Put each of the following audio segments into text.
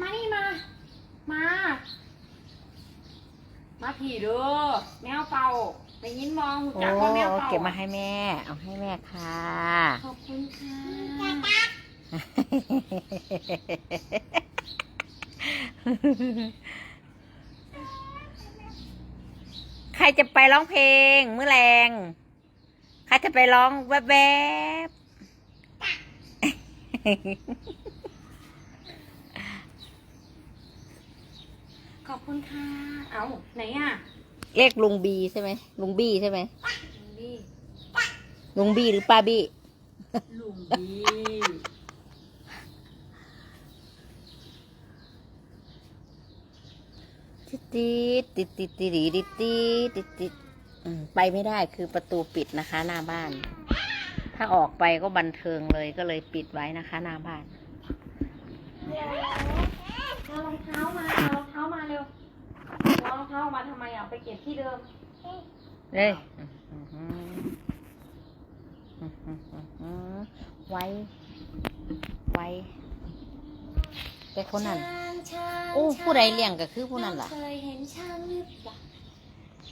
มานี่มา มา มาผีเด้อแมวเป่าไปยินมองหูโอ้จักว่าแมวเป่าเก็บมาให้แม่ เอาให้แม่ค่ะ ขอบคุณค่ะใครจะไปร้องเพลงเมื่อแรง ใครจะไปร้องแวบๆ ขอบคุณค่ะ เอาไหนอะเรียกลุงบีใช่ไหมลุงบี้ใช่ไหมลุงบีลุงบี้หรือป้าบี้ลุงบีติดติดติดติดติดติดติดติดติดอืมไปไม่ได้คือประตูปิดนะคะ หน้าบ้าน ถ้าออกไปก็บันเทิงเลยก็เลยปิดไว้นะคะ หน้าบ้าน เอารองเท้ามาเอารองเท้ามาเร็วเอารองเท้ามาทำไมอะไปเก็บที่เดิม เอ้ยไว้ ไว้ แต่คนนั้น โอ้ผู้ใดเลี้ยงก็คือผู้นั้นล่ะ เคยเห็นช้างหรือเปล่า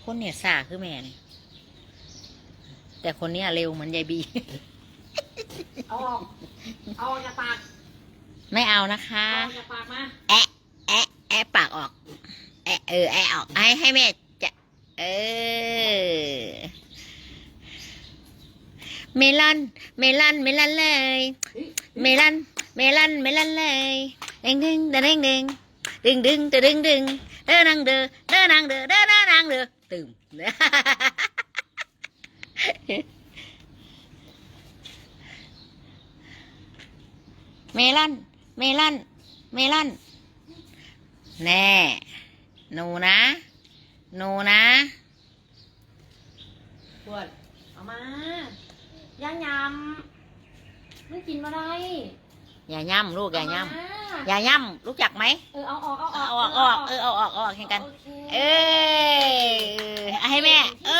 คนเนี่ยสาคือแม่นี่แต่คนเนี้ยเร็วเหมือนยายบี เอาออก เอาออกจากปากไม่เอานะคะ เอาออกจากปากมา แอะแอะแอะปากออก แอะเออแอะออกให้ให้แม่จะเออ เมลอน เมลอน เมลอนเลย เมลอน เมลอน เมลอนเลยเด้งดึงเด้งดึงดึงดึงเด้งดึงดึงเด้อนังเด้อเด้อนังเด้อเด้อนังเด้อตึมเมลอน เมลอน เมลอน แน่ หนูนะ หนูนะปวดเอามา ย่างยำไม่กินมาได้อย่าย่ำลูกอย่าย่เมำอย่าย่ำรู้จักไหมเออเอาออกเอาอเอาอกออกเอาออกเออเอาออกเอาออกแข่งกันโอเคเออเอาให้แม่ เอ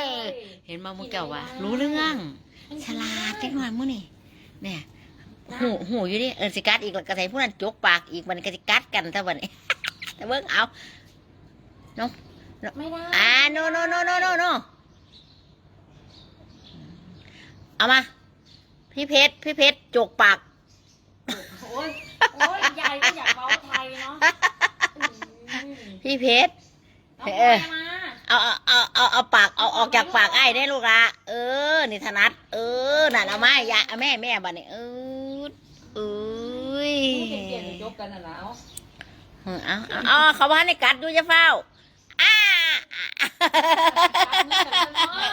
อ เห็นมามึงเก่าวะรู้เรื่อง ฉลาดจังหน่อยมื้อนี่เนี่ย หูหูอยู่ดิเออสิกัดอีกแล้วกระใส่ผู้นั้นจกปากอีกมันก็สิกัดกันถ้าวันนี้แต่เบิ่งเอาไม่ได้อ่าโนโนโนโนโนโนเอามา พี่เพชรพี่เพชรจกปากโอ้ยโอ้ยยายก็อยากเว้าไทยเนาะอืมพี่เพชรเอาเออมาเอาเอาเอาเอาเอาปากเอาออกจากปากไอ้ได้ลูกละเออ นี่ถนัดเออนั่นเอามาอย่าเอาแม่แม่บัดนี้เออเอ้ยพูดเก่งๆยกกันน่ะนะเอาเอาเอาเอาเขาว่าในกัดดูจะเฝ้าอ้า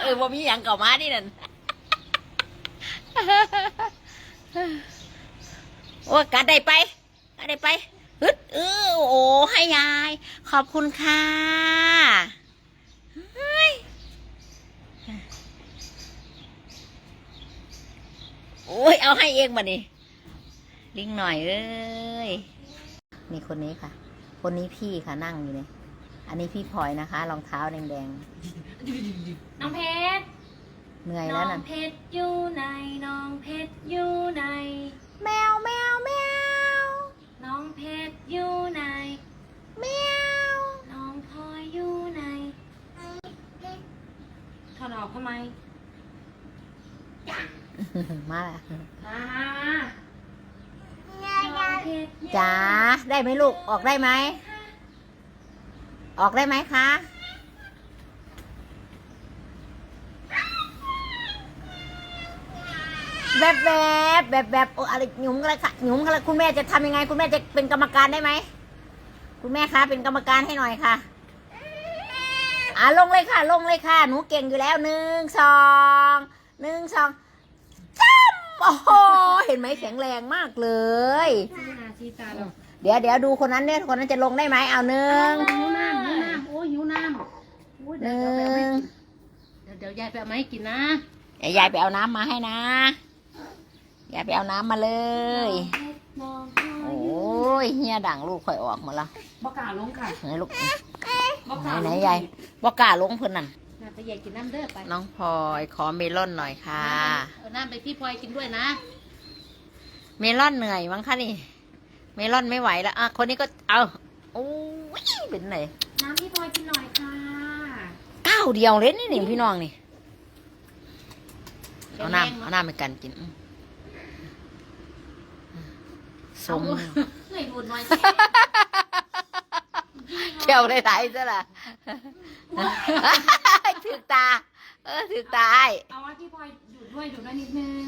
เออบ่มีหยังเก่ามาดินั่นโอ้ยกัดได้ไปกัดได้ไปฮึดเออโอ้ให้ยาย ขอบคุณค่ะเฮ้ยโอ้ยเอาให้เองมานี่ลิงหน่อยเอ้ย มีคนนี้ค่ะ คนนี้พี่ค่ะนั่งอยู่เนี่ยอันนี้พี่พลอยนะคะรองเท้าแดงน้องเพชรๆเหนื่อยน้แล้วองนั่นเพชรอยู่ไหนน้องเพชรอยู่ไหนแมวแมวแมวน้องเพชรอยู่ไหนแมวน้องพลอยอยู่ไหนถอดออกทำไม มาละมามามาน้องเพชรอยู่ จ๋าได้ไหมลูกออกได้ไหมออกได้ไหมคะแบบแบบแบบแบบอะไรหยุมกันลยค่ะหยุมกันลยคุณแม่จะทำยังไง คุณแม่จะเป็นกรรมการได้ไหมคุณแม่คะเป็นกรรมการให้หน่อยค่ะอ่าลงเลยค่ะ ลงเลยค่ะ หนูเก่งอยู่แล้วหนึ่งสองหนึ่งสอง โอ้โหเห็นไหมแข็งแรงมากเลยซีนาซีตาเราเดี๋ยวเดี๋ยวดูคนนั้นเนี่ยคนนั้นจะลงได้ไหมเอาหนึ่งหิวน้ำหิวน้ำโอ้ยหิวน้ำโอ้ยหเดี๋ยวนึ่เดี๋ยวไปเอาให้งเดี๋ยวเดี๋ยวยายไปเอามาให้กินนะเดี๋ยวยายไปเอาน้ำมาให้นะยายไปเอาน้ำมาเลยน้องโอ้ยเฮียดังลูกข่อยออกหมดละบอกกล้าลงค่ะไหนลูก บอกไหกนล้าไหนลงยายบอกกล้าลงเพิ่นนั่น น่ะไปยายกินน้ำเด้อไปน้องพลอยขอเมลอนหน่อยค่ะ เอาน้ำไปพี่พลอยกินด้วยนะ เมลอนเหนื่อยมั้งคะนี่ เมลอนไม่ไหวแล้วอะคนนี้ก็เอาโอ้ยเป็นไงน้ำพี่พลอยกินหน่อยค่ะ ก้าวเดียวเล่นนี่นี่พี่น้องนี่เอาน้ำเอาน้ำไปกันกินอืมสมเหนื่อยดูดหน่อยสิ เขียวได้ไหนซะล่ะถือตา เออถือตาไอ้เอาว่าพี่พลอยดูดด้วยดูดด้วยนิดนึง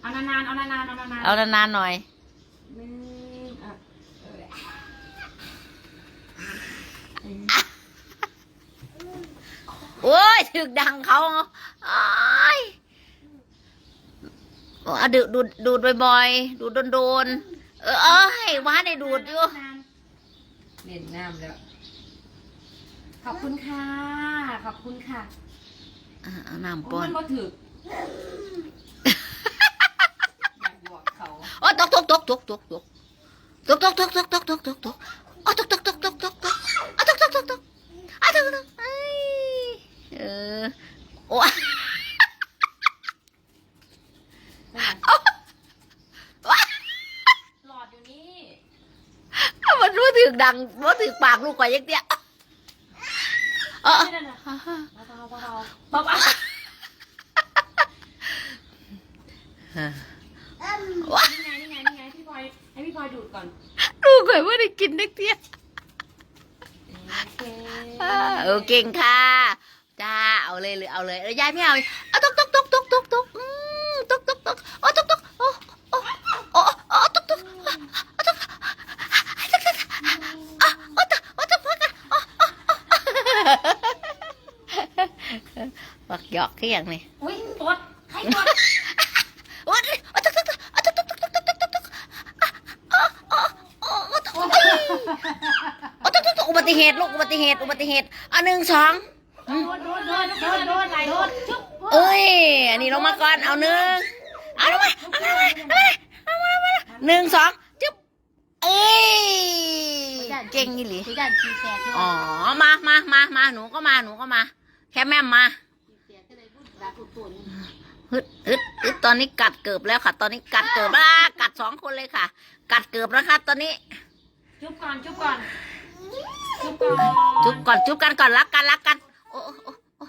เอานานๆเอานานๆเอานานๆเอานานๆหน่อยหนึ่งอะเออโอ้ยถึกดังเขาอ้ายเอาดูดดูดดูดบ่อยๆ ดูดโดนๆ เออเอ้ยว้าได้ดูดอยู่ เด่นงามแล้ว ขอบคุณค่ะ ขอบคุณค่ะอะเอาน้ำปโอ้นมันบ่ถึกอยากบอกเขาโอ้ยตกตกตกตกตกตกตกตกตกตกตกตกตกตกโอ้ยตกตกตกตกตกตกอะตกตกตกตกอะตกตกเอ้ยเออโอ้ย หลอดอยู่นี่ มันรู้ถึก ดังรู้ถึกปากลูกกว่ายังเตี้ยเออไม่ได้นะเบาๆเบาๆเบาๆเบาๆนี่ไงนี่ไงนี่ไงพี่พลอยให้พี่พลอยดูดก่อนลูกเคยไม่ได้กินนักเตี้ยโอเคอ่าเออเก่งค่ะจ้าเอาเลยหรือเอาเลยเออยายไม่เอาเอาตกตกตกตกตกตกอืมตกตกตกโอ้ตกตกโอ้โอ้โอ้โอ้ตกตกโอ้ตกตกตกอะโอ้ตกโอ้ตกพักกันโอ้โอ้ บักหยอกขี้อย่างนี้อุ้ยปวดใครปวดโอ้ยโอ้ตกตกตกโอ้ตกตกตกตกตกตกตกตกอะโอ้โอ้โอ้ตกโอ้ยโอ้ตกตกตกอุบัติเหตุลูกอุบัติเหตุอุบัติเหตุอะหนึ่งสองโดนโดนโดนโดนโดนไหลโดนชุบเอ้ยอันนี้ลงมาก่อนเอาหนึ่งเอาลงมาเอามาเอามาเอามาเอามาหนึ่งสองจุ๊บเอ้ยเก่งยี่หลีคุยกันจีแสกอ๋อมามามามาหนูก็มาหนูก็มาแค่แม่มมา ฮึดฮึดฮึดตอนนี้กัดเกือบแล้วค่ะ ตอนนี้กัดเกือบอะกัดสองคนเลยค่ะ กัดเกือบแล้วค่ะ ตอนนี้ จุบก่อน จุบก่อน จุบก่อนจุ๊บก่อนจุ๊บกันก่อนรักกันรักกันโอ้โอ้โอ้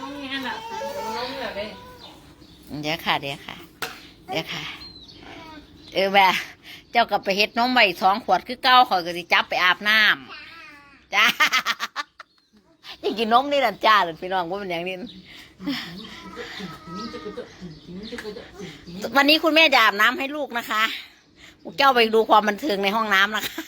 น้องเงี้ยน่ะน้องแบบนี้เดี๋ยวค่ะ เดี๋ยวค่ะ เดี๋ยวค่ะ เออแบบเจ้าก็ไปเฮ็ดนมใบสองขวดคือเก้าขอยก็สิจับไปอาบน้ำจ้าจะ กินนมนี่ล่ะจ้าหรือพี่น้องว่าเป็นอย่างนี้วันนี้คุณแม่จะอาบน้ำให้ลูกนะคะพวกเจ้าไปดูความบันเทิงในห้องน้ำนะคะ